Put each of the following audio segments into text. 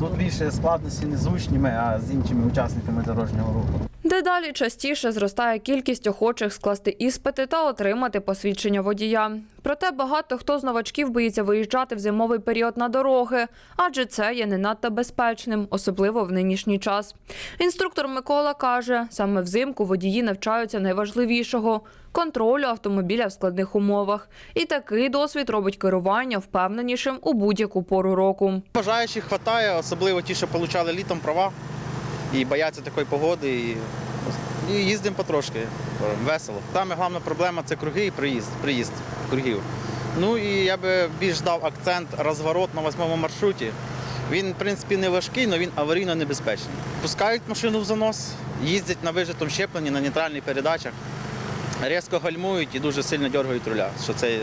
Тут більше складності не з учнями, а з іншими учасниками дорожнього руху. Дедалі частіше зростає кількість охочих скласти іспити та отримати посвідчення водія. Проте багато хто з новачків боїться виїжджати в зимовий період на дороги, адже це є не надто безпечним, особливо в нинішній час. Інструктор Микола каже, саме взимку водії навчаються найважливішого контролю автомобіля в складних умовах. І такий досвід робить керування впевненішим у будь-яку пору року. Бажаючих вистачає, особливо ті, що отримали літом права і бояться такої погоди. І, і їздимо потрошки, весело. Саме головна проблема це круги і приїзд, приїзд кругів. Ну і я би більш дав акцент розворот на восьмому маршруті. Він, в принципі, не важкий, але він аварійно небезпечний. Пускають машину в занос, їздять на вижитому щепленні, на нейтральних передачах, різко гальмують і дуже сильно дергають руля, що це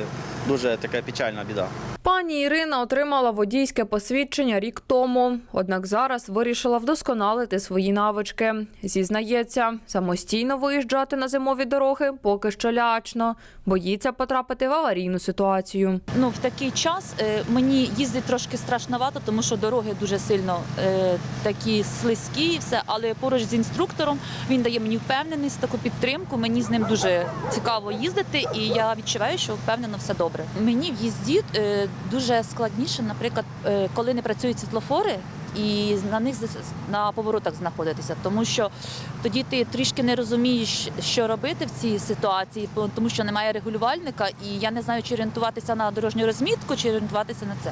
дуже така печальна біда. Пані Ірина отримала водійське посвідчення рік тому, однак зараз вирішила вдосконалити свої навички. Зізнається, самостійно виїжджати на зимові дороги поки що лячно, боїться потрапити в аварійну ситуацію. Ну, в такий час е, мені їздить трошки страшновато, тому що дороги дуже сильно е, такі слизькі і все. Але поруч з інструктором він дає мені впевненість, таку підтримку. Мені з ним дуже цікаво їздити, і я відчуваю, що впевнено все добре. Мені в їзді е, дуже складніше, наприклад, е, коли не працюють світлофори. І на них на поворотах знаходитися, тому що тоді ти трішки не розумієш, що робити в цій ситуації, тому що немає регулювальника, і я не знаю, чи орієнтуватися на дорожню розмітку, чи орієнтуватися на це.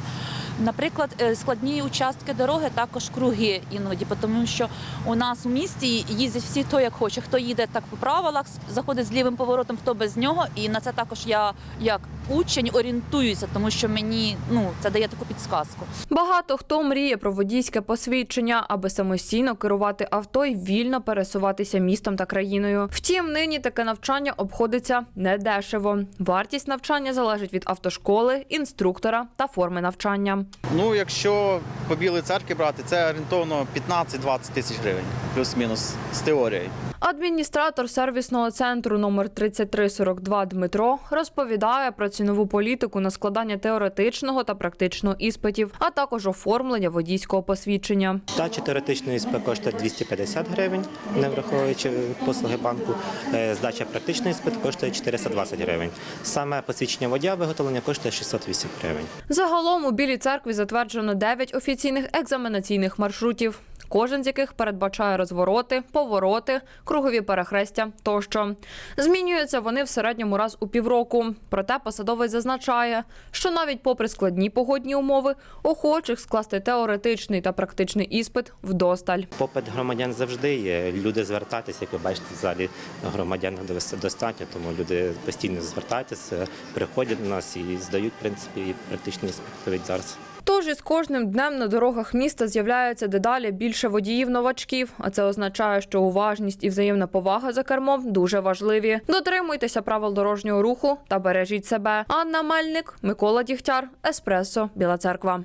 Наприклад, е, складні участки дороги також круги іноді, тому що у нас у місті їздять всі хто як хоче. Хто їде так по правилах, заходить з лівим поворотом, хто без нього. І на це також я як учень орієнтуюся, тому що мені ну це дає таку підсказку. Багато хто мріє про водійське посвідчення, аби самостійно керувати авто і вільно пересуватися містом та країною. Втім, нині таке навчання обходиться недешево. Вартість навчання залежить від автошколи, інструктора та форми навчання. Ну, якщо по білій церкві брати, це орієнтовно 15-20 тисяч гривень, плюс-мінус з теорією. Адміністратор сервісного центру номер 3342 Дмитро розповідає про цінову політику на складання теоретичного та практичного іспитів, а також оформлення водійського посвідчення. Здача теоретичної СП коштує 250 гривень, не враховуючи послуги банку. Е, Здача практичної СП коштує 420 гривень. Саме посвідчення водія виготовлення коштує 608 гривень. Загалом у Білій церкві затверджено 9 офіційних екзаменаційних маршрутів. Кожен з яких передбачає розвороти, повороти, кругові перехрестя тощо. Змінюються вони в середньому раз у півроку. Проте посадовець зазначає, що навіть попри складні погодні умови, охочих скласти теоретичний та практичний іспит вдосталь. Попит громадян завжди є. Люди звертатися, як ви бачите, в залі громадян дос- достатньо, тому люди постійно звертаються, приходять до нас і здають в принципі і практичний іспит зараз. Тож із кожним днем на дорогах міста з'являється дедалі більше водіїв-новачків, а це означає, що уважність і взаємна повага за кермом дуже важливі. Дотримуйтеся правил дорожнього руху та бережіть себе. Анна Мельник, Микола Дігтяр, Еспресо, Біла Церква.